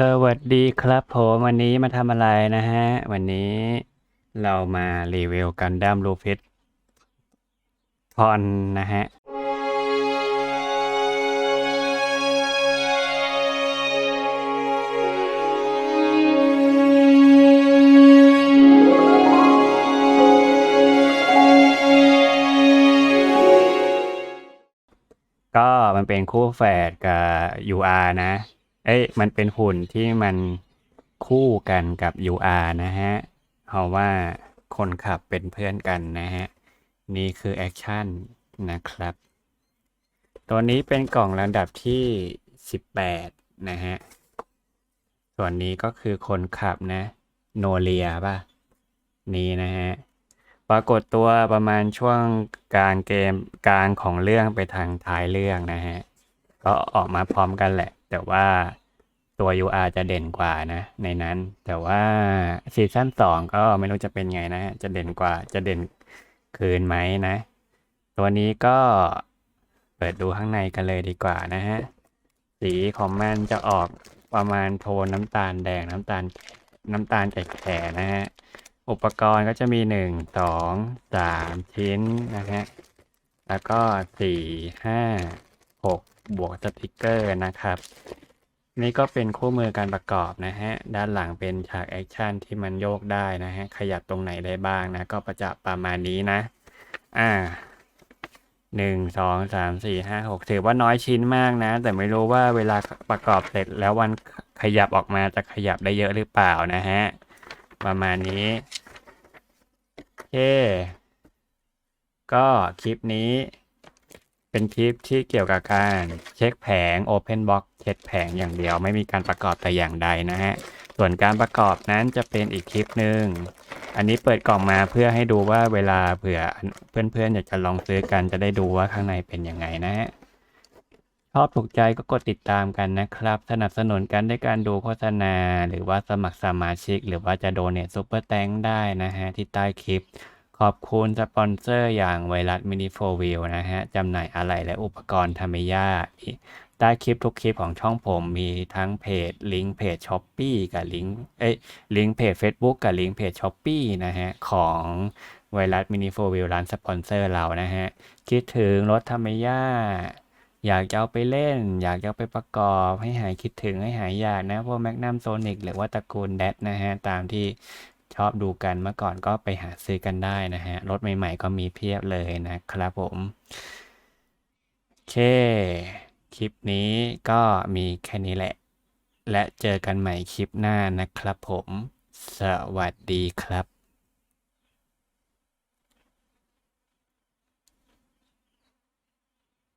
สวัสดีครับผมวันนี้มาทำอะไรนะฮะ วันนี้เรามารีวิวกันดั้มลูฟิตพอนนะฮะ ก็มันเป็นคู่แฝดกับ UR นะ เอ้ย มันเป็นหุ่นที่มันคู่กันกับ UR นะฮะ เพราะว่าคนขับเป็นเพื่อนกันนะฮะ นี่คือแอคชั่นนะครับ ตัวนี้เป็นกล่องลำดับที่ 18 นะฮะ ส่วนนี้ก็คือคนขับนะ โนเลียป่ะ นี่นะฮะ ปรากฏตัวประมาณช่วงกลางเกมกลางของเรื่องไปทางท้ายเรื่องนะฮะ ก็ออกมาพร้อมกันแหละ แต่ว่า ตัว UR จะเด่นกว่านะ ในนั้น แต่ว่าซีซั่นสองก็ไม่รู้จะเป็นไงนะฮะจะเด่นกว่าจะเด่นคืนไหมนะ ตัวนี้ก็เปิดดูข้างในกันเลยดีกว่านะฮะ สีของมันจะออกประมาณโทนน้ำตาลแดงน้ำตาลน้ำตาลแก่ๆนะฮะ อุปกรณ์ก็จะมีหนึ่งสองสามชิ้นนะฮะ แล้วก็สี่ห้าหกบวกสติกเกอร์นะครับ นี่ก็เป็นคู่มือการประกอบนะฮะ ด้านหลังเป็นฉากแอคชั่นที่มันโยกได้นะฮะ ขยับตรงไหนได้บ้างนะ ก็ประจะประมาณนี้นะ อ่าหนึ่งสองสามสี่ห้าหกถือว่าน้อยชิ้นมากนะ แต่ไม่รู้ว่าเวลาประกอบเสร็จแล้ววันขยับออกมาจะขยับได้เยอะหรือเปล่านะฮะ ประมาณนี้โอเค ก็คลิปนี้ เป็นคลิปที่เกี่ยวกับการเช็คแผง Open Box เช็คแผงอย่างเดียวไม่มีการประกอบแต่อย่างใดนะฮะ ส่วนการประกอบนั้นจะเป็นอีกคลิปหนึ่ง อันนี้เปิดกล่องมาเพื่อให้ดูว่าเวลาเผื่อเพื่อนๆอยากจะลองซื้อกันจะได้ดูว่าข้างในเป็นยังไงนะฮะ ชอบถูกใจก็กดติดตามกันนะครับ สนับสนุนกันด้วยการดูโฆษณา หรือว่าสมัครสมาชิก หรือว่าจะโดเน t ซุปเปอร์แตงได้นะฮะที่ใต้คลิป อบคุณสปอนเซอร์อย่างไวรัสมินิโฟวิลนะฮะจำหน่ายอะไหล่และอุปกรณ์ทามิยาใต้คลิปทุกคลิปของช่องผมมีทั้งเพจลิงก์เพจช้อปปีกับลิงก์เอ้ยลิงก์เพจ Facebook กับลิงก์เพจช้อปปีนะฮะ ของไวรัสมินิโฟวิลร้านสปอนเซอร์เรานะฮะ คิดถึงรถทามิยาอยากจะเอาไปเล่น อยากจะเอาไปประกอบให้หายคิดถึงให้หายอยากนะ พวกแมกนัมโซนิกหรือว่าตระกูลแดดนะฮะ ตามที่ ชอบดูกันเมื่อก่อนก็ไปหาซื้อกันได้นะฮะ รถใหม่ ๆ ก็มีเพียบเลยนะครับผมโอเค คลิปนี้ก็มีแค่นี้แหละ และเจอกันใหม่คลิปหน้านะครับผม สวัสดีครับ